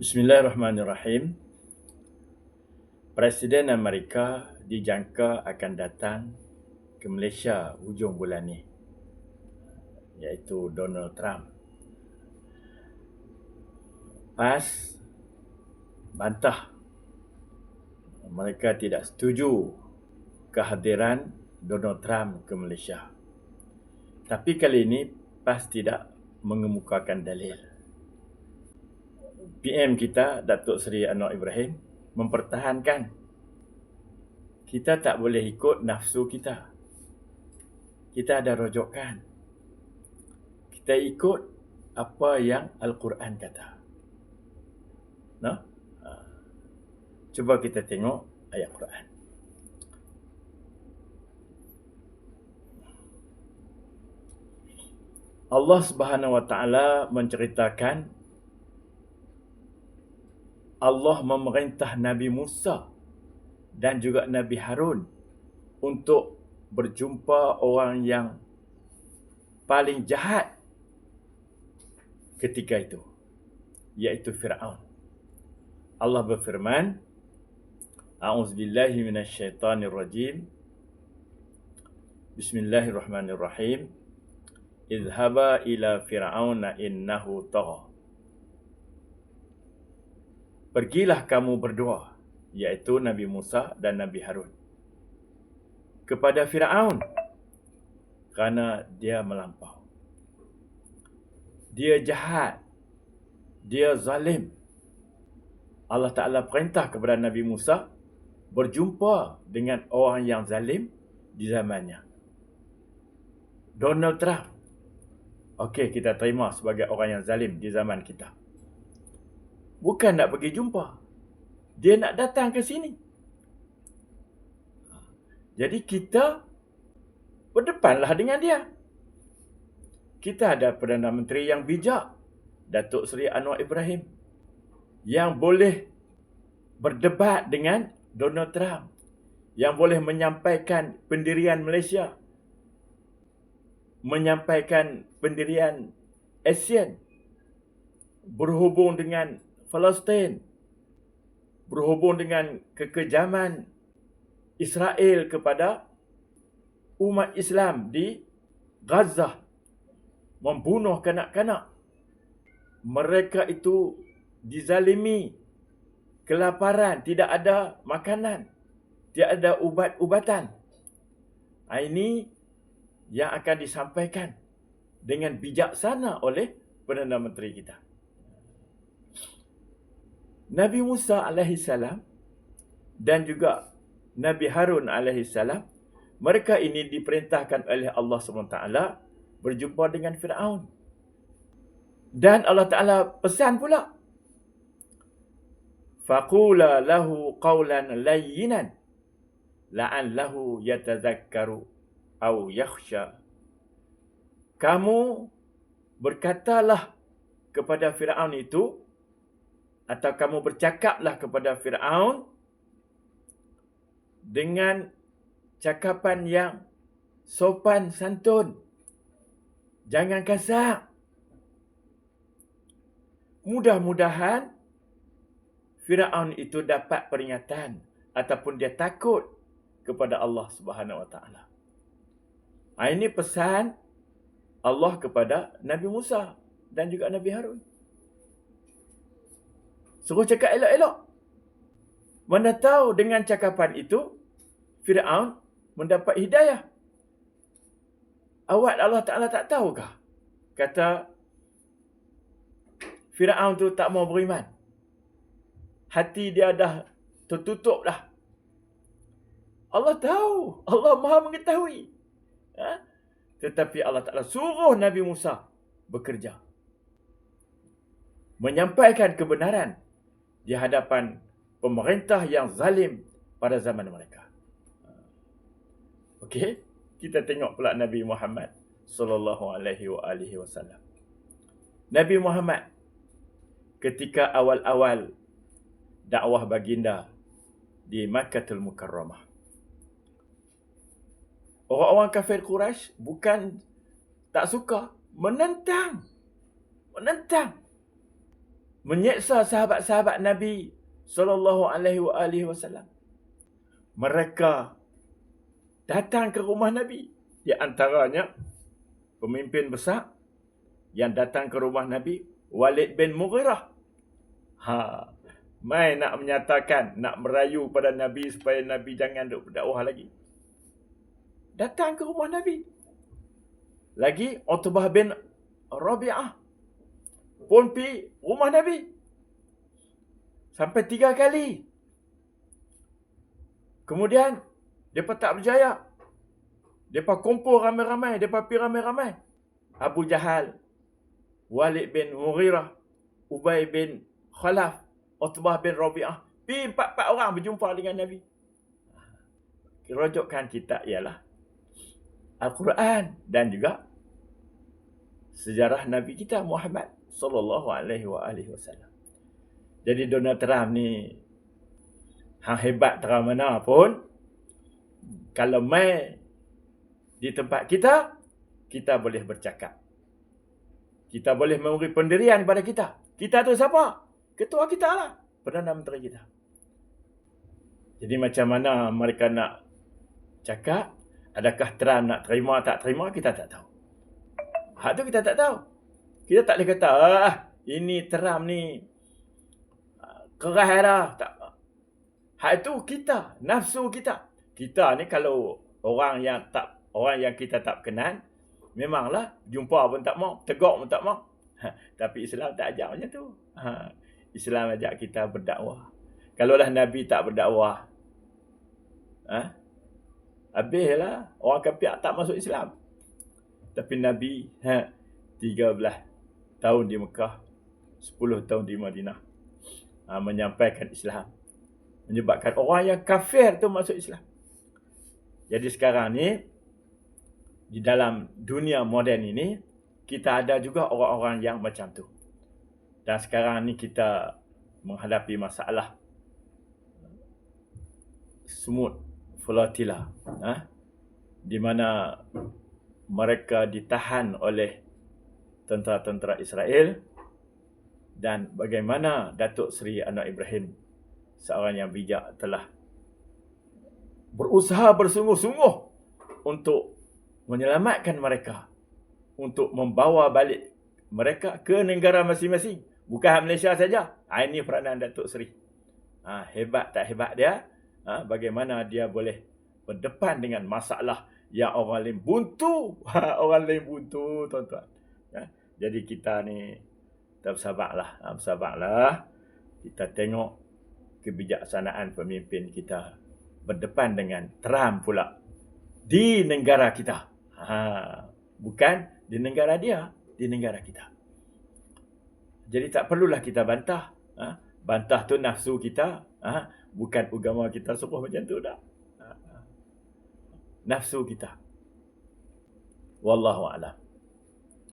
Bismillahirrahmanirrahim. Presiden Amerika dijangka akan datang ke Malaysia hujung bulan ini iaitu Donald Trump. PAS bantah mereka tidak setuju kehadiran Donald Trump ke Malaysia. Tapi kali ini PAS tidak mengemukakan dalil. PM kita Datuk Seri Anwar Ibrahim mempertahankan kita tak boleh ikut nafsu kita. Kita ada rojokan. Kita ikut apa yang Al-Quran kata. Nah, ha. Cuba kita tengok ayat Quran. Allah Subhanahu Wa Taala menceritakan Allah memerintah Nabi Musa dan juga Nabi Harun untuk berjumpa orang yang paling jahat ketika itu iaitu Firaun. Allah berfirman A'udzubillahi minasyaitonirrajim. Bismillahirrahmanirrahim. Izhaba ila fir'auna innahu tagha Pergilah kamu berdua, iaitu Nabi Musa dan Nabi Harun, kepada Firaun kerana dia melampau. Dia jahat. Dia zalim. Allah Ta'ala perintah kepada Nabi Musa berjumpa dengan orang yang zalim di zamannya. Donald Trump. Okey, kita terima sebagai orang yang zalim di zaman kita. Bukan nak pergi jumpa. Dia nak datang ke sini. Jadi kita berdepanlah dengan dia. Kita ada Perdana Menteri yang bijak. Datuk Seri Anwar Ibrahim. Yang boleh berdebat dengan Donald Trump. Yang boleh menyampaikan pendirian Malaysia. Menyampaikan pendirian ASEAN. Berhubung dengan Palestin berhubung dengan kekejaman Israel kepada umat Islam di Gaza membunuh kanak-kanak. Mereka itu dizalimi. Kelaparan tidak ada makanan tidak ada ubat-ubatan. Ini yang akan disampaikan dengan bijaksana oleh Perdana Menteri kita Nabi Musa AS dan juga Nabi Harun AS, mereka ini diperintahkan oleh Allah SWT berjumpa dengan Fir'aun. Dan Allah Ta'ala pesan pula. Faqula lahu qawlan layyinan la'allahu yatazakkaru aw yakhsha. Kamu berkatalah kepada Fir'aun itu atau kamu bercakaplah kepada Firaun dengan cakapan yang sopan santun. Jangan kasar. Mudah-mudahan Firaun itu dapat peringatan ataupun dia takut kepada Allah Subhanahu Wa Taala. Ini pesan Allah kepada Nabi Musa dan juga Nabi Harun. Suruh cakap elok-elok. Mana tahu dengan cakapan itu, Fir'aun mendapat hidayah. Awak Allah Ta'ala tak tahukah? Kata Fir'aun tu tak mau beriman. Hati dia dah tertutup dah. Allah tahu. Allah maha mengetahui. Ha? Tetapi Allah Ta'ala suruh Nabi Musa bekerja. Menyampaikan kebenaran di hadapan pemerintah yang zalim pada zaman mereka. Okey, kita tengok pula Nabi Muhammad sallallahu alaihi wasallam. Nabi Muhammad ketika awal-awal dakwah baginda di Makkahul Mukarramah. Orang-orang kafir Quraisy bukan tak suka, menentang. Menentang menyeksa sahabat-sahabat Nabi sallallahu alaihi wasallam. Mereka datang ke rumah Nabi. Di antaranya pemimpin besar yang datang ke rumah Nabi Walid bin Mughirah. Ha, mai nak menyatakan, nak merayu pada Nabi supaya Nabi jangan duk berdakwah lagi. Datang ke rumah Nabi. Lagi Utbah bin Rabi'ah pun pi rumah Nabi. Sampai tiga kali. Kemudian, mereka tak berjaya. Mereka kumpul ramai-ramai. Mereka pi ramai-ramai. Abu Jahal, Walid bin Mughirah, Ubay bin Khalaf, Utbah bin Rabi'ah. Pi empat-empat orang berjumpa dengan Nabi. Rujukan kita ialah Al-Quran dan juga sejarah Nabi kita Muhammad sallallahu alaihi wasallam. Jadi Donald Trump ni hang hebat terang mana pun kalau mai di tempat kita kita boleh bercakap. Kita boleh memberi pendirian kepada kita. Kita tu siapa? Ketua kita lah. Perdana Menteri kita. Jadi macam mana mereka nak cakap, adakah Trump nak terima tak terima, kita tak tahu. Hak tu kita tak tahu. Kita tak boleh kata, ah, ini Trump ni ah, kerah dah. Tak. Hak itu kita, nafsu kita. Kita ni kalau orang yang tak orang yang kita tak kenal, memanglah jumpa pun tak mau, tegak pun tak mau. Ha, tapi Islam tak ajar macam tu. Ha, Islam ajak kita berdakwah. Kalaulah Nabi tak berdakwah, ha? habislah orang kafir tak masuk Islam. Tapi Nabi ha, 13 tahun di Mekah, 10 tahun di Madinah ha, menyampaikan Islam. Menyebabkan orang yang kafir tu masuk Islam. Jadi sekarang ni, di dalam dunia moden ini, kita ada juga orang-orang yang macam tu. Dan sekarang ni kita menghadapi masalah semut flotilla ha? di mana mereka ditahan oleh tentera-tentera Israel dan bagaimana Datuk Seri Anwar Ibrahim seorang yang bijak telah berusaha bersungguh-sungguh untuk menyelamatkan mereka untuk membawa balik mereka ke negara masing-masing. Bukan Malaysia saja. Ha, ini peranan Datuk Seri. Ha, hebat tak hebat dia? Ha, bagaimana dia boleh berdepan dengan masalah yang orang lain buntu? Orang lain buntu tuan-tuan. Ha, jadi kita ni tak bersabarlah ha, bersabarlah kita tengok kebijaksanaan pemimpin kita berdepan dengan Trump pula di negara kita ha, bukan di negara dia, di negara kita. Jadi tak perlulah kita bantah. Ha? Bantah tu nafsu kita. Ha? Bukan agama kita suruh macam tu dah. Ha? Nafsu kita. Wallahu a'lam.